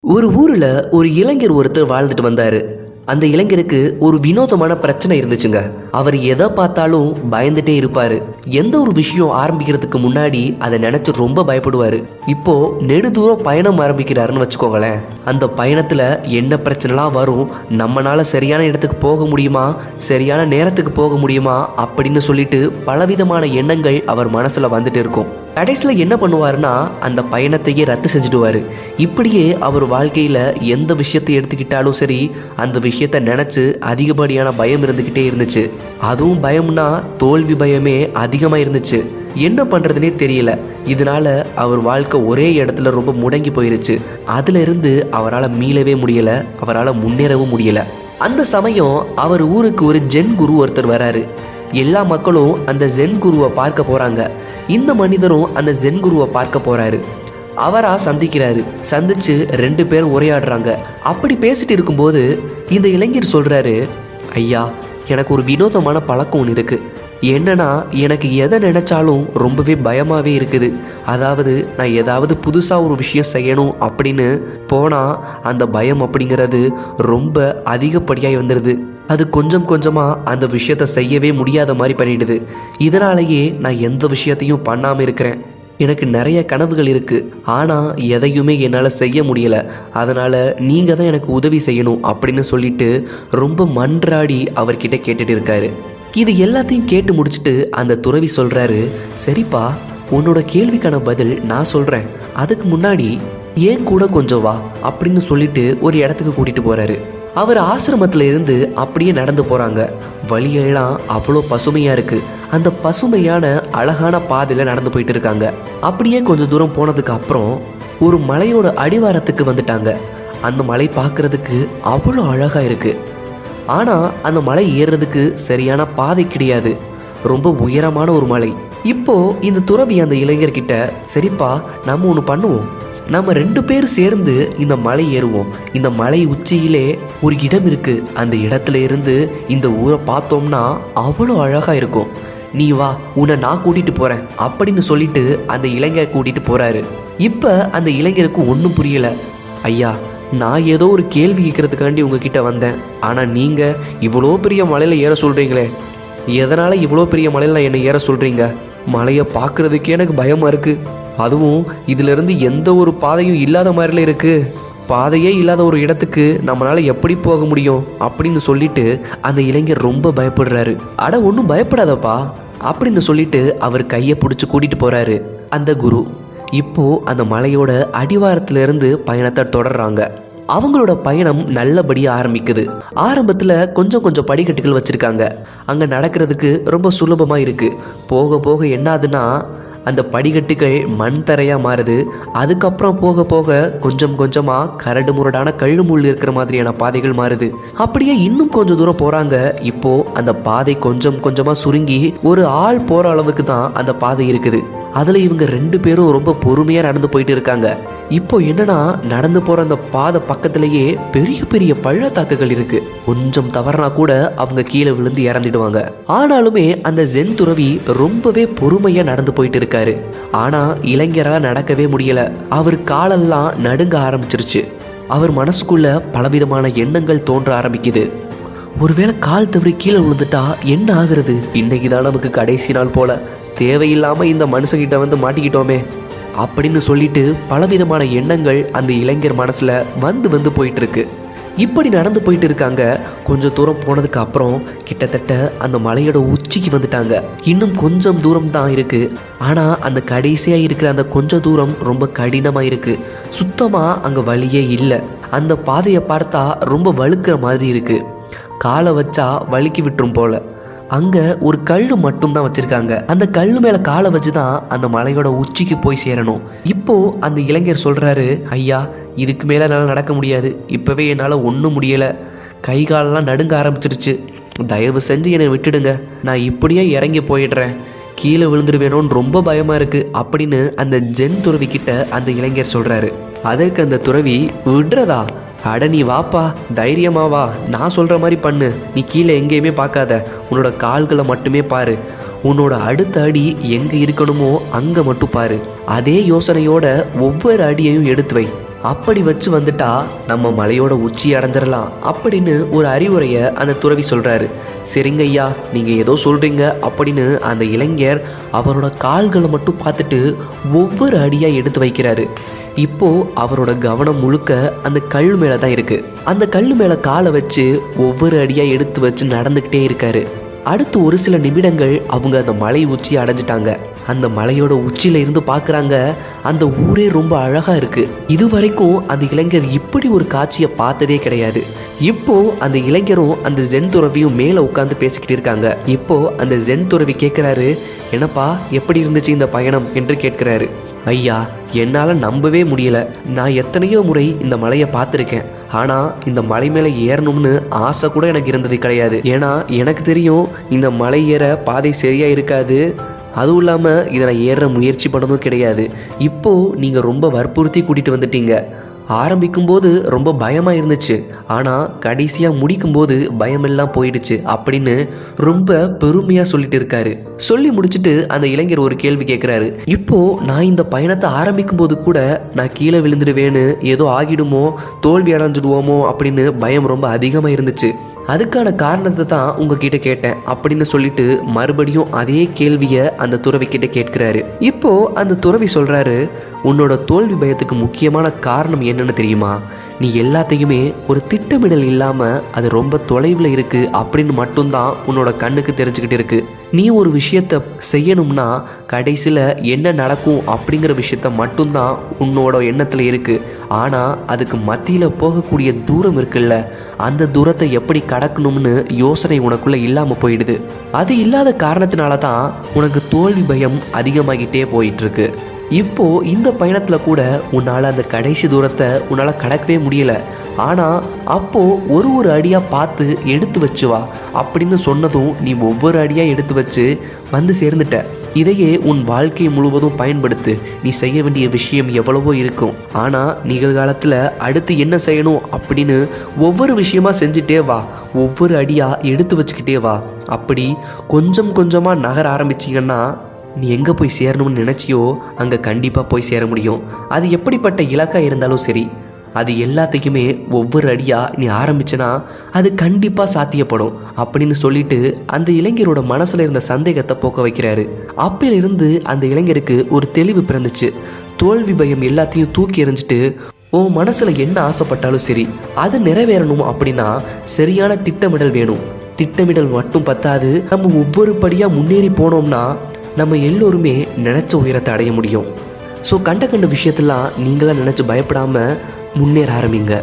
ஒரு ஊர்ல ஒரு இளைஞர் ஒருத்தர் வாழ்ந்துட்டு வந்தாரு. அந்த இளைஞருக்கு ஒரு வினோதமான பிரச்சனை இருந்துச்சுங்க. அவர் எதை பார்த்தாலும் பயந்துட்டே இருப்பாரு. எந்த ஒரு விஷயம் ஆரம்பிக்கிறதுக்கு முன்னாடி அதை நினைச்சு ரொம்ப பயப்படுவாரு. இப்போ நெடுதூரம் பயணம் ஆரம்பிக்கிறாருன்னு வச்சுக்கோங்களேன். அந்த பயணத்துல என்ன பிரச்சனைலாம் வரும்? நம்மளால சரியான இடத்துக்கு போக முடியுமா? சரியான நேரத்துக்கு போக முடியுமா? அப்படின்னு சொல்லிட்டு பலவிதமான எண்ணங்கள் அவர் மனசுல வந்துட்டு இருக்கும். கடைசியில் என்ன பண்ணுவாருன்னா அந்த பயணத்தையே ரத்து செஞ்சுடுவார். இப்படியே அவர் வாழ்க்கையில் எந்த விஷயத்தை எடுத்துக்கிட்டாலும் சரி அந்த விஷயம் விஷயத்தை நினச்சி அதிகப்படியான பயம் இருந்துக்கிட்டே இருந்துச்சு. அதுவும் பயம்னா தோல்வி பயமே அதிகமாக இருந்துச்சு. என்ன பண்ணுறதுனே தெரியல. இதனால அவர் வாழ்க்கை ஒரே இடத்துல ரொம்ப முடங்கி போயிருச்சு. அதுலேருந்து அவரால் மீளவே முடியலை. அவரால் முன்னேறவும் முடியலை. அந்த சமயம் அவர் ஊருக்கு ஒரு ஜென் குரு ஒருத்தர் வராரு. எல்லா மக்களும் அந்த ஜென் குருவை பார்க்க போகிறாங்க இந்த மனிதரும் அந்த ஜென் குருவை பார்க்க போகிறாரு அவரா சந்திக்கிறாரு. சந்திச்சு ரெண்டு பேரும் உரையாடுறாங்க. அப்படி பேசிட்டு இருக்கும்போது இந்த இளைஞர் சொல்றாரு ஐயா எனக்கு ஒரு வினோதமான பழக்கம் ஒன்று இருக்கு. என்னன்னா எனக்கு எதை நினைச்சாலும் ரொம்பவே பயமாவே இருக்குது. அதாவது நான் ஏதாவது புதுசாக ஒரு விஷயம் செய்யணும் அப்படின்னு போனால் அந்த பயம் அப்படிங்கிறது ரொம்ப அதிகப்படியாய் வந்துடுது அது கொஞ்சம் கொஞ்சமாக அந்த விஷயத்தை செய்யவே முடியாத மாதிரி பண்ணிடுது. இதனாலேயே நான் எந்த விஷயத்தையும் பண்ணாமல் இருக்கிறேன். எனக்கு நிறைய கனவுகள் இருக்கு. ஆனால் எதையுமே என்னால் செய்ய முடியல. அதனால் நீங்கள் தான் எனக்கு உதவி செய்யணும் அப்படின்னு சொல்லிட்டு ரொம்ப மன்றாடி அவர்கிட்ட கேட்டுட்டு இருக்காரு. இது எல்லாத்தையும் கேட்டு முடிச்சுட்டு அந்த துறவி சொல்றாரு சரிப்பா உன்னோட கேள்விக்கான பதில் நான் சொல்றேன். அதுக்கு முன்னாடி ஏன் கூட கொஞ்சம் வா அப்படின்னு சொல்லிட்டு ஒரு இடத்துக்கு கூட்டிட்டு போறாரு. அவர் ஆசிரமத்தில் இருந்து அப்படியே நடந்து போகிறாங்க வழியெல்லாம் அவ்வளோ பசுமையாக இருக்குது அந்த பசுமையான அழகான பாதையில் நடந்து போயிட்டு இருக்காங்க. அப்படியே கொஞ்சம் தூரம் போனதுக்கு அப்புறம் ஒரு மலையோட அடிவாரத்துக்கு வந்துட்டாங்க. அந்த மலை பார்க்குறதுக்கு அவ்வளோ அழகாக இருக்குது ஆனால் அந்த மலை ஏறுறதுக்கு சரியான பாதை கிடையாது. ரொம்ப உயரமான ஒரு மலை. இப்போ இந்த துறவி அந்த இளைஞர்கிட்ட சரிப்பா நம்ம ஒன்று பண்ணுவோம். நம்ம ரெண்டு பேர் சேர்ந்து இந்த மலை ஏறுவோம். இந்த மலை உச்சியிலே ஒரு இடம் இருக்கு. அந்த இடத்துல இருந்து இந்த ஊரை பார்த்தோம்னா அவ்வளோ அழகா இருக்கும். நீ வா உன்னை நான் கூட்டிட்டு போறேன் அப்படின்னு சொல்லிட்டு அந்த இளைஞர் கூட்டிட்டு போறாரு. இப்போ அந்த இளைஞருக்கு ஒன்றும் புரியல. ஐயா நான் ஏதோ ஒரு கேள்வி கேட்கறதுக்காண்டி உங்ககிட்ட வந்தேன். ஆனால் நீங்கள் இவ்வளோ பெரிய மலையில் ஏற சொல்கிறீங்களே எதனால் இவ்வளோ பெரிய மலையில் என்னை ஏற சொல்கிறீங்க மலையை பார்க்குறதுக்கே எனக்கு பயமாக இருக்குது அதுவும் இதிலிருந்து எந்த ஒரு பாதையும் இல்லாத மாதிரில இருக்குது பாதையே இல்லாத ஒரு இடத்துக்கு நம்மளால் எப்படி போக முடியும் அப்படின்னு சொல்லிட்டு அந்த இளைஞர் ரொம்ப பயப்படுறாரு. அட ஒன்றும் பயப்படாதப்பா அப்படின்னு சொல்லிட்டு அவர் கையை பிடிச்சி கூட்டிகிட்டு போகிறாரு அந்த குரு. இப்போது அந்த மலையோட அடிவாரத்திலிருந்து பயணத்தை தொடர்றாங்க. அவங்களோட பயணம் நல்லபடியாக ஆரம்பிக்குது. ஆரம்பத்தில் கொஞ்சம் கொஞ்சம் படிக்கட்டுகள் வச்சுருக்காங்க. அங்கே நடக்கிறதுக்கு ரொம்ப சுலபமாக இருக்குது போக போக என்ன ஆகுதுன்னா அந்த படிக்கட்டுகள் மண் தரையாக மாறுது. அதுக்கப்புறம் போக போக கொஞ்சம் கொஞ்சமாக கரடு முரடான கல் முள் இருக்கிற மாதிரியான பாதைகள் மாறுது. அப்படியே இன்னும் கொஞ்சம் தூரம் போகிறாங்க இப்போ அந்த பாதை கொஞ்சம் கொஞ்சமாக சுருங்கி ஒரு ஆள் போகிற அளவுக்கு தான் அந்த பாதை இருக்குது. அதில் இவங்க ரெண்டு பேரும் ரொம்ப பொறுமையாக நடந்து போயிட்டு இருக்காங்க. இப்போ என்னன்னா நடந்து போற அந்த பாதை பக்கத்திலேயே பெரிய பெரிய பள்ளத்தாக்குகள் இருக்கு. கொஞ்சம் தவறுனா கூட அவங்க கீழே விழுந்து இறந்துடுவாங்க. ஆனாலுமே அந்த ஜென் துறவி ரொம்பவே பொறுமையா நடந்து போயிட்டு இருக்காரு. ஆனா இளைஞரால நடக்கவே முடியல. அவர் காலெல்லாம் நடுங்க ஆரம்பிச்சிருச்சு. அவர் மனசுக்குள்ள பலவிதமான எண்ணங்கள் தோன்ற ஆரம்பிக்குது. ஒருவேளை கால் தவறி கீழே விழுந்துட்டா என்ன ஆகுறது? இன்னைக்கு தான் நமக்கு கடைசி நாள் போல. தேவையில்லாம இந்த மனுஷங்கிட்ட வந்து மாட்டிக்கிட்டோமே. அப்படின்னு சொல்லிட்டு பலவிதமான எண்ணங்கள் அந்த இளைஞர் மனசில் வந்து வந்து போயிட்டு இருக்கு இப்படி நடந்து போயிட்டு இருக்காங்க. கொஞ்சம் தூரம் போனதுக்கு அப்புறம் கிட்டத்தட்ட அந்த மலையோட உச்சிக்கு வந்துட்டாங்க. இன்னும் கொஞ்சம் தூரம் தான் இருக்கு. ஆனா அந்த கடைசியா இருக்கிற அந்த கொஞ்சம் தூரம் ரொம்ப கடினமா இருக்கு. சுத்தமா அங்க வழியே இல்லை. அந்த பாதையை பார்த்தா ரொம்ப வழுக்கிற மாதிரி இருக்கு. காலை வச்சா வழுக்கி விட்டுரும் போல. அங்க ஒரு கல் மட்டும் தான் வச்சிருக்காங்க. அந்த கல் மேல காலை வச்சு தான் அந்த மலையோட உச்சிக்கு போய் சேரணும். இப்போ அந்த இளைஞர் சொல்றாரு ஐயா இதுக்கு மேல என்னால் நடக்க முடியாது. இப்பவே என்னால் ஒன்றும் முடியல. கை காலெல்லாம் நடுங்க ஆரம்பிச்சிருச்சு. தயவு செஞ்சு என்னை விட்டுடுங்க. நான் இப்படியே இறங்கி போயிடுறேன். கீழே விழுந்துருவேணும்னு ரொம்ப பயமா இருக்கு அப்படின்னு அந்த ஜென் துறவி கிட்ட அந்த இளைஞர் சொல்றாரு. அதற்கு அந்த துறவி விடுறதா? அட நீ வாப்பா தைரியமா வா. நான் சொல்கிற மாதிரி பண்ணு. நீ கீழே எங்கேயுமே பார்க்காத. உன்னோட கால்களை மட்டுமே பாரு. உன்னோட அடுத்த அடி எங்கே இருக்கணுமோ அங்கே மட்டும் பாரு. அதே யோசனையோட ஒவ்வொரு அடியையும் எடுத்து வை. அப்படி வச்சு வந்துட்டா நம்ம மலையோட உச்சி அடைஞ்சிடலாம் அப்படின்னு ஒரு அறிவுரையை அந்த துறவி சொல்றாரு. சரிங்க ஐயா நீங்க ஏதோ சொல்றீங்க அப்படின்னு அந்த இளைஞர் அவரோட கால்களை மட்டும் பார்த்துட்டு ஒவ்வொரு அடியா எடுத்து வைக்கிறாரு. இப்போ அவரோட கவனம் முழுக்க அந்த கல் மேல தான் இருக்கு. அந்த கல் மேல காலை வச்சு ஒவ்வொரு அடியா எடுத்து வச்சு நடந்துக்கிட்டே இருக்காரு. அடுத்து ஒரு சில நிமிடங்கள் அவங்க அந்த மலை உச்சி அடைஞ்சிட்டாங்க. அந்த மலையோட உச்சியில இருந்து பார்க்குறாங்க அந்த ஊரே ரொம்ப அழகா இருக்கு. இது வரைக்கும் அந்த இளைஞர் இப்படி ஒரு காட்சியை பார்த்ததே கிடையாது. இப்போ அந்த இளைஞரும் அந்த ஜென் துறவியும் மேல உட்காந்து பேசிக்கிட்டு இருக்காங்க. இப்போ அந்த ஜென் துறவி கேட்கிறாரு என்னப்பா எப்படி இருந்துச்சு இந்த பயணம்? என்று கேட்கிறாரு. ஐயா என்னால் நம்பவே முடியல. நான் எத்தனையோ முறை இந்த மலையை பார்த்துருக்கேன். ஆனால் இந்த மலை மேலே ஏறணும்னு ஆசை கூட எனக்கு இருந்தது கிடையாது. ஏன்னா எனக்கு தெரியும் இந்த மலை ஏற பாதை சரியாக இருக்காது. அதுவும் இல்லாமல் இதை நான் ஏற முயற்சி பண்ணதும் கிடையாது. இப்போது நீங்கள் ரொம்ப வற்புறுத்தி கூட்டிகிட்டு வந்துட்டீங்க. ஆரம்பிக்கும்போது ரொம்ப பயமாக இருந்துச்சு. ஆனால் கடைசியாக முடிக்கும்போது பயமெல்லாம் போயிடுச்சு அப்படின்னு ரொம்ப பெருமையாக சொல்லிட்டு இருக்காரு. சொல்லி முடிச்சுட்டு அந்த இளைஞர் ஒரு கேள்வி கேட்குறாரு இப்போது நான் இந்த பயணத்தை ஆரம்பிக்கும்போது கூட நான் கீழே விழுந்துடுவேன்னு ஏதோ ஆகிடுமோ தோல்வி அடைஞ்சிடுவோமோ அப்படின்னு பயம் ரொம்ப அதிகமாக இருந்துச்சு. அதுக்கான காரணத்தை தான் உங்ககிட்ட கேட்டேன் அப்படின்னு சொல்லிட்டு மறுபடியும் அதே கேள்வியை அந்த துறவி கிட்ட கேட்கிறாரு. இப்போ அந்த துறவி சொல்றாரு உன்னோட தோல்வி பயத்துக்கு முக்கியமான காரணம் என்னன்னு தெரியுமா? நீ எல்லாத்தையுமே ஒரு திட்டமிடல் இல்லாமல் அது ரொம்ப தொலைவில் இருக்குது அப்படின்னு மட்டும்தான் உன்னோட கண்ணுக்கு தெரிஞ்சுக்கிட்டு இருக்கு. நீ ஒரு விஷயத்த செய்யணும்னா கடைசியில் என்ன நடக்கும் அப்படிங்கிற விஷயத்த மட்டும்தான் உன்னோட எண்ணத்தில் இருக்குது ஆனால் அதுக்கு மத்தியில் போகக்கூடிய தூரம் இருக்குல்ல அந்த தூரத்தை எப்படி கடக்கணும்னு யோசனை உனக்குள்ளே இல்லாமல் போயிடுது. அது இல்லாத காரணத்தினால தான் உனக்கு தோல்வி பயம் அதிகமாகிட்டே போயிட்டுருக்கு இப்போ இந்த பயணத்துல கூட உன்னால அந்த கடைசி தூரத்தை உன்னால கடக்கவே முடியல. ஆனா அப்போ ஒரு ஒரு அடியா பார்த்து எடுத்து வச்சு வா அப்படின்னு சொன்னதும் நீ ஒவ்வொரு அடியா எடுத்து வச்சு வந்து சேர்ந்துட்ட. இதையே உன் வாழ்க்கை முழுவதும் பயன்படுத்து. நீ செய்ய வேண்டிய விஷயம் எவ்வளவோ இருக்கும். ஆனால் நிகழ்காலத்தில் அடுத்து என்ன செய்யணும் அப்படின்னு ஒவ்வொரு விஷயமா செஞ்சுட்டே வா. ஒவ்வொரு அடியாக எடுத்து வச்சுக்கிட்டே வா. அப்படி கொஞ்சம் கொஞ்சமாக நகர ஆரம்பிச்சிங்கன்னா நீ எங்கே போய் சேரணும்னு நினச்சியோ அங்கே கண்டிப்பாக போய் சேர முடியும். அது எப்படிப்பட்ட இலக்காக இருந்தாலும் சரி அது எல்லாத்தையுமே ஒவ்வொரு அடியாக நீ ஆரம்பிச்சனா அது கண்டிப்பாக சாத்தியப்படும் அப்படின்னு சொல்லிட்டு அந்த இளைஞரோட மனசில் இருந்த சந்தேகத்தை போக்க வைக்கிறாரு. அப்பிலிருந்து அந்த இளைஞருக்கு ஒரு தெளிவு பிறந்துச்சு. தோல்வி பயம் எல்லாத்தையும் தூக்கி எறிஞ்சிட்டு உன் மனசில் என்ன ஆசைப்பட்டாலும் சரி அது நிறைவேறணும் அப்படின்னா சரியான திட்டமிடல் வேணும். திட்டமிடல் மட்டும் பத்தாது நம்ம ஒவ்வொரு படியாக முன்னேறி போனோம்னா நம்ம எல்லோருமே நினச்ச உயரத்தை அடைய முடியும். ஸோ கண்ட கண்ட விஷயத்தெல்லாம் நீங்களாம் நினச்சி பயப்படாமல் முன்னேற ஆரம்பிங்க.